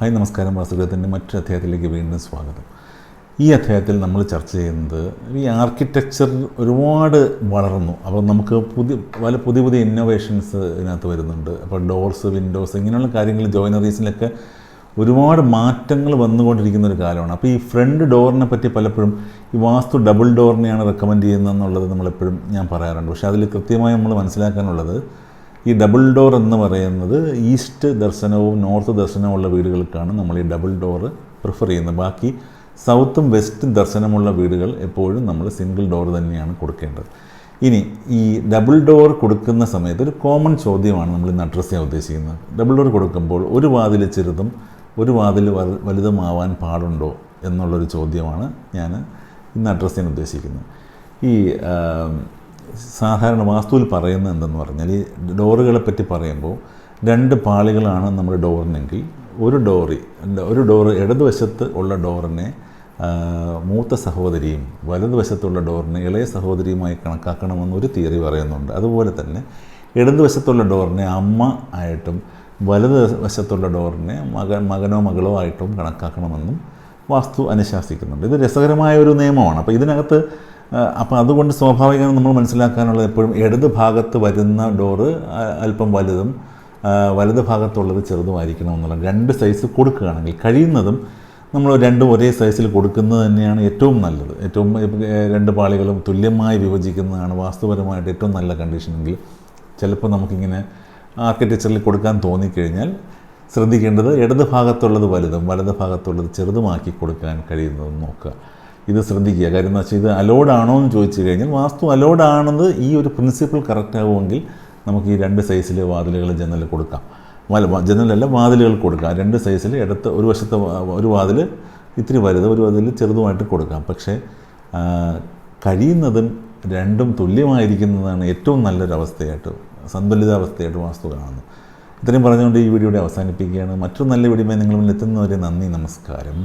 Hi നമസ്കാരം. വാസുഗ്രഹത്തിന്റെ മറ്റൊരു അധ്യായത്തിലേക്ക് വീണ്ടും സ്വാഗതം. ഈ അധ്യായത്തിൽ നമ്മൾ ചർച്ച ചെയ്യുന്നത് ഈ ആർക്കിടെക്ചർ ഒരുപാട് വളർന്നു. അപ്പോൾ നമുക്ക് പുതിയ പല പുതിയ പുതിയ ഇന്നോവേഷൻസ് ഇതിനകത്ത് വരുന്നുണ്ട്. അപ്പോൾ ഡോർസ് വിൻഡോസ് ഇങ്ങനെയുള്ള കാര്യങ്ങൾ ജോയിനറീസിലൊക്കെ ഒരുപാട് മാറ്റങ്ങൾ വന്നുകൊണ്ടിരിക്കുന്ന ഒരു കാലമാണ്. അപ്പോൾ ഈ ഫ്രണ്ട് ഡോറിനെ പറ്റി പലപ്പോഴും ഈ വാസ്തു ഡബിൾ ഡോറിനെയാണ് റെക്കമെൻഡ് ചെയ്യുന്നതെന്നുള്ളത് നമ്മളെപ്പോഴും ഞാൻ പറയാറുണ്ട്. പക്ഷേ അതിൽ കൃത്യമായി നമ്മൾ മനസ്സിലാക്കാനുള്ളത് ഈ ഡബിൾ ഡോർ എന്ന് പറയുന്നത് ഈസ്റ്റ് ദർശനവും നോർത്ത് ദർശനവും ഉള്ള വീടുകൾക്കാണ് നമ്മൾ ഈ ഡബിൾ ഡോർ പ്രിഫർ ചെയ്യുന്നത്. ബാക്കി സൗത്തും വെസ്റ്റും ദർശനമുള്ള വീടുകൾ എപ്പോഴും നമ്മൾ സിംഗിൾ ഡോർ തന്നെയാണ് കൊടുക്കേണ്ടത്. ഇനി ഈ ഡബിൾ ഡോർ കൊടുക്കുന്ന സമയത്ത് ഒരു കോമൺ ചോദ്യമാണ് നമ്മൾ ഇന്ന് അഡ്രസ്സ് ചെയ്യാൻ ഉദ്ദേശിക്കുന്നത്. ഡബിൾ ഡോർ കൊടുക്കുമ്പോൾ ഒരു വാതിൽ ചെറുതും ഒരു വാതിൽ വലു- വലുതുമാവാൻ പാടുണ്ടോ എന്നുള്ളൊരു ചോദ്യമാണ് ഞാൻ ഇന്ന് അഡ്രസ്സ് ചെയ്യാൻ ഉദ്ദേശിക്കുന്നത്. ഈ സാധാരണ വാസ്തുവിൽ പറയുന്നത് എന്തെന്ന് പറഞ്ഞാൽ ഈ ഡോറുകളെ പറ്റി പറയുമ്പോൾ രണ്ട് പാളികളാണ് നമ്മുടെ ഡോറിനെങ്കിൽ ഒരു ഡോറി ഒരു ഡോറ് ഇടതുവശത്ത് ഉള്ള ഡോറിനെ മൂത്ത സഹോദരിയും വലതുവശത്തുള്ള ഡോറിനെ ഇളയ സഹോദരിയുമായി കണക്കാക്കണമെന്ന് ഒരു തിയറി പറയുന്നുണ്ട്. അതുപോലെ തന്നെ ഇടതുവശത്തുള്ള ഡോറിനെ അമ്മ ആയിട്ടും വലത് വശത്തുള്ള ഡോറിനെ മകൻ മകനോ മകളോ ആയിട്ടും കണക്കാക്കണമെന്നും വാസ്തു അനുശാസിക്കുന്നുണ്ട്. ഇത് രസകരമായ ഒരു നിയമമാണ്. അപ്പോൾ ഇതിനകത്ത് അപ്പോൾ അതുകൊണ്ട് സ്വാഭാവികമായി നമ്മൾ മനസ്സിലാക്കാനുള്ളത് എപ്പോഴും ഇടത് ഭാഗത്ത് വരുന്ന ഡോറ് അല്പം വലുതും വലത് ഭാഗത്തുള്ളത് ചെറുതുമായിരിക്കണം എന്നുള്ളത്. രണ്ട് സൈസ് കൊടുക്കുകയാണെങ്കിൽ കഴിയുന്നതും നമ്മൾ രണ്ടും ഒരേ സൈസിൽ കൊടുക്കുന്നത് തന്നെയാണ് ഏറ്റവും നല്ലത്. ഏറ്റവും രണ്ട് പാളികളും തുല്യമായി വിഭജിക്കുന്നതാണ് വാസ്തുപരമായിട്ട് ഏറ്റവും നല്ല കണ്ടീഷനെങ്കിൽ ചിലപ്പോൾ നമുക്കിങ്ങനെ ആർക്കിടെക്ചറിൽ കൊടുക്കാൻ തോന്നിക്കഴിഞ്ഞാൽ ശ്രദ്ധിക്കേണ്ടത് ഇടത് ഭാഗത്തുള്ളത് വലുതും വലത് ഭാഗത്തുള്ളത് ചെറുതുമാക്കി കൊടുക്കാൻ കഴിയുന്നതും നോക്കുക. ഇത് ശ്രദ്ധിക്കുക. കാര്യം എന്ന് വെച്ചാൽ ഇത് അലോഡ് ആണോ എന്ന് ചോദിച്ചു കഴിഞ്ഞാൽ വാസ്തു അലോഡ് ആണെന്ന് ഈ ഒരു പ്രിൻസിപ്പിൾ കറക്റ്റ് ആവുമെങ്കിൽ നമുക്ക് ഈ രണ്ട് സൈസിലെ വാതിലുകൾ ജനൽ കൊടുക്കാം. ജനലല്ല വാതിലുകൾ കൊടുക്കാം. രണ്ട് സൈസിൽ ഇടത്ത് ഒരു വശത്തെ ഒരു വാതിൽ ഇത്തിരി വലുത് ഒരു വാതിൽ ചെറുതുമായിട്ട് കൊടുക്കാം. പക്ഷേ കഴിയുന്നതും രണ്ടും തുല്യമായിരിക്കുന്നതാണ് ഏറ്റവും നല്ലൊരവസ്ഥയായിട്ട് സന്തുലിതാവസ്ഥയായിട്ട് വാസ്തു കാണുന്നു ഇത്രയും പറഞ്ഞുകൊണ്ട് ഈ വീഡിയോയുടെ അവസാനിപ്പിക്കുകയാണ്. മറ്റൊരു നല്ല വീഡിയോ നിങ്ങൾ മുന്നിൽ എത്തുന്നവരെ നന്ദി നമസ്കാരം.